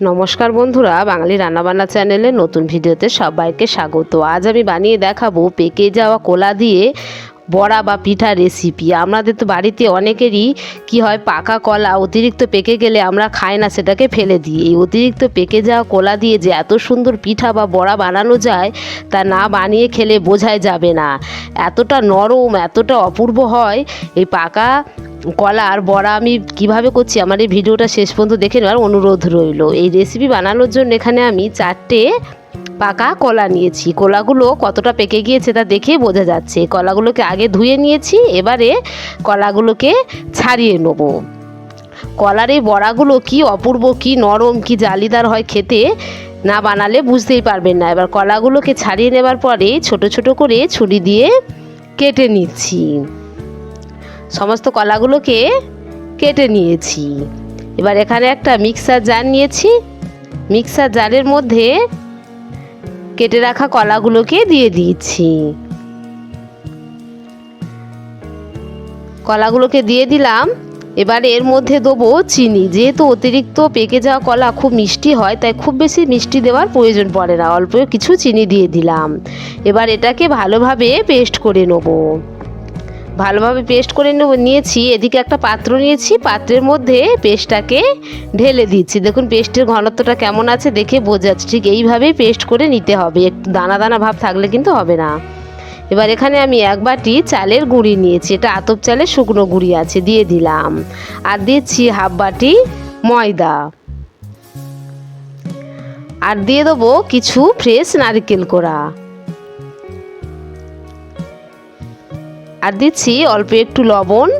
নমস্কার বন্ধুরা, বাঙালি রান্নাবান্না চ্যানেলে নতুন ভিডিওতে সবাইকে স্বাগত। আজ আমি বানিয়ে দেখাবো পেকে যাওয়া কোলা দিয়ে বড়া বা পিঠা রেসিপি আমাদের তো বাড়িতে অনেকেরই কি হয়, পাকা কলা অতিরিক্ত পেকে গেলে আমরা খাই না, সেটাকে ফেলে দিই। এই অতিরিক্ত পেকে যাওয়া কলা দিয়ে যে এত সুন্দর পিঠা বা বড়া বানানো যায়, তা না বানিয়ে খেলে বোঝাই যাবে না। এতটা নরম, এতটা অপূর্ব হয়, এই পাকা কলার বড়া আমি কীভাবে করছি, আমার এই ভিডিওটা শেষ পর্যন্ত দেখে নেওয়ার অনুরোধ রইল। এই রেসিপি বানানোর জন্য এখানে আমি চারটে পাকা কলা নিয়েছি। কলাগুলো কতটা পেকে গিয়েছে তা দেখেই বোঝা যাচ্ছে। কলাগুলোকে আগে ধুয়ে নিয়েছি, এবারে কলাগুলোকে ছাড়িয়ে নেব। কলার এই বড়াগুলো কি অপূর্ব, কি নরম, কি জালিদার হয় খেতে না বানালে বুঝতেই পারবেন না। এবার কলাগুলোকে ছাড়িয়ে নেবার পরে ছোট ছোট করে ছুরি দিয়ে কেটে নিচ্ছি। সমস্ত কলাগুলোকে কেটে নিয়েছি। এবার এখানে একটা মিক্সার জার নিয়েছি। মিক্সার জারের মধ্যে কেটে রাখা কলাগুলোকে দিয়ে দিয়েছি। কলাগুলোকে দিয়ে দিলাম। এবার এর মধ্যে দেবো চিনি। যেহেতু অতিরিক্ত পেকে যাওয়া কলা খুব মিষ্টি হয়, তাই খুব বেশি মিষ্টি দেওয়ার প্রয়োজন পড়ে না। অল্প কিছু চিনি দিয়ে দিলাম। এবার এটাকে ভালোভাবে পেস্ট করে নেব। ভালোভাবে পেস্ট করে নেব, নিয়েছি, এদিকে একটা পাত্র নিয়েছি, পাত্রের মধ্যে পেস্টটাকে ঢেলে দিচ্ছি। দেখুন পেস্টের ঘনত্বটা কেমন আছে দেখে বোঝা যাচ্ছে ঠিক এইভাবেই পেস্ট করে নিতে হবে। একটু দানা দানা ভাব থাকলে কিন্তু হবে না। এবার এখানে আমি এক বাটি চালের গুঁড়ি নিয়েছি, এটা আতপ চালের শুকনো গুঁড়ি আছে, দিয়ে দিলাম। আর দিচ্ছি হাফ বাটি ময়দা। আর দিয়ে দেবো কিছু ফ্রেশ নারকেল কোড়া। আর দিচ্ছি অল্প একটু লবণ।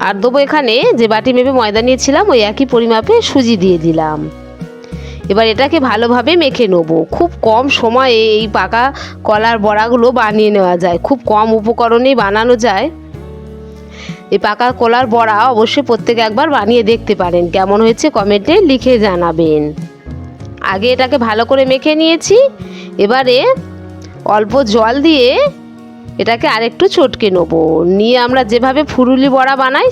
আর দেবো এখানে যে বাটি মেপে ময়দা নিয়েছিলাম, ওই একই পরিমাপে সুজি দিয়ে দিলাম। এবার এটাকে ভালোভাবে মেখে নেব। খুব কম সময়ে এই পাকা কলার বড়াগুলো বানিয়ে নেওয়া যায়। খুব কম উপকরণেই বানানো যায়। এই পাকা কলার বড়া অবশ্যই প্রত্যেকে একবার বানিয়ে দেখতে পারেন। কেমন হয়েছে কমেন্টে লিখে জানাবেন। আগে এটাকে ভালো করে মেখে নিয়েছি। এবারে অল্প জল দিয়ে এটাকে আরেকটু চটকে নেব। নিয়ে আমরা যেভাবে ফুরুলি বড়া বানাই,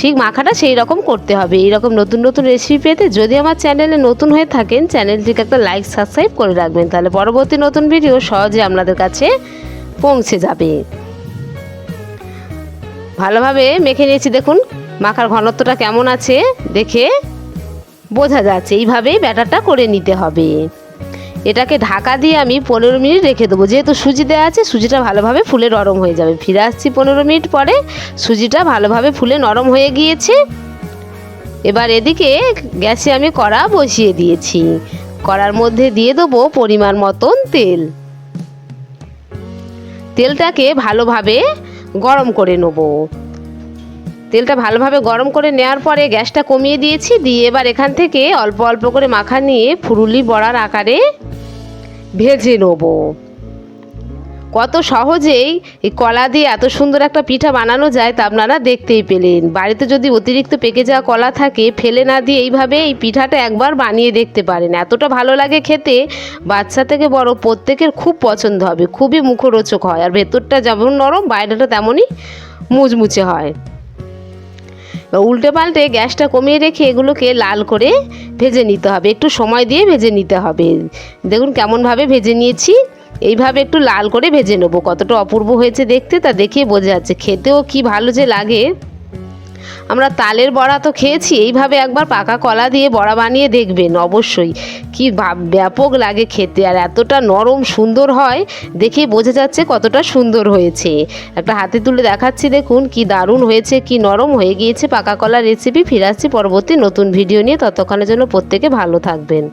ঠিক মাখাটা সেই রকম করতে হবে। এই রকম নতুন নতুন রেসিপি পেতে যদি আমার চ্যানেলে নতুন হয়ে থাকেন, চ্যানেলটিকে একটা লাইক সাবস্ক্রাইব করে রাখবেন। তাহলে পরবর্তী নতুন ভিডিও সহজে আপনাদের কাছে পৌঁছে যাবে। ভালোভাবে মেখে নিয়েছি, দেখুন, মাখার ঘনত্বটা কেমন আছে, দেখে বোঝা যাচ্ছে। এইভাবেই ব্যাটারটা করে নিতে হবে। এটাকে ঢাকা দিয়ে আমি পনেরো মিনিট রেখে দেবো। যেহেতু সুজি দেওয়া আছে, সুজিটা ভালোভাবে ফুলে নরম হয়ে যাবে। ফিরে আসছি পনেরো মিনিট পরে, সুজিটা ভালোভাবে ফুলে নরম হয়ে গিয়েছে। এবার এদিকে গ্যাসে আমি কড়া বসিয়ে দিয়েছি। কড়ার মধ্যে দিয়ে দেবো পরিমাণ মতন তেল। তেলটাকে ভালোভাবে গরম করে নেব। তেলটা ভালোভাবে গরম করে নেওয়ার পরে গ্যাসটা কমিয়ে দিয়েছি। দিয়ে এবার এখান থেকে অল্প অল্প করে মাখা নিয়ে ফুরুলি বড়ার আকারে ভেজে নেব। কত সহজেই এই কলা দিয়ে এত সুন্দর একটা পিঠা বানানো যায় তা আপনারা দেখতেই পেলেন। বাড়িতে যদি অতিরিক্ত পেকে যাওয়া কলা থাকে, ফেলে না দিয়ে এইভাবে এই পিঠাটা একবার বানিয়ে দেখতে পারেন। এতটা ভালো লাগে খেতে, বাচ্চা থেকে বড় প্রত্যেকের খুব পছন্দ হবে, খুবই মুখরোচক হয়। আর ভেতরটা যেমন নরম, বাইরেটা তেমনই মুচমুচে হয়। উল্টে পাল্টে গ্যাসটা কমিয়ে রেখে এগুলোকে লাল করে ভেজে নিতে হবে। একটু সময় দিয়ে ভেজে নিতে হবে। দেখুন কেমনভাবে ভেজে নিয়েছি। এইভাবে একটু লাল করে ভেজে নেব। কতটা অপূর্ব হয়েছে দেখতে তা দেখে বোঝা যাচ্ছে। খেতেও কি ভালো যে লাগে। আমরা তালের বড়া তো খেয়েছি, এইভাবে একবার পাকা কলা দিয়ে বড়া বানিয়ে দেখবেন অবশ্যই। কি ব্যাপক লাগে খেতে আর এতটা নরম সুন্দর হয়, দেখে বোঝা যাচ্ছে কতটা সুন্দর হয়েছে। একটা হাতে তুলে দেখাচ্ছি, দেখুন কি দারুণ হয়েছে, কি নরম হয়ে গিয়েছে পাকা কলা রেসিপি ফিরাচ্ছি পরবর্তী নতুন ভিডিও নিয়ে, ততক্ষণের জন্য প্রত্যেকে ভালো থাকবেন।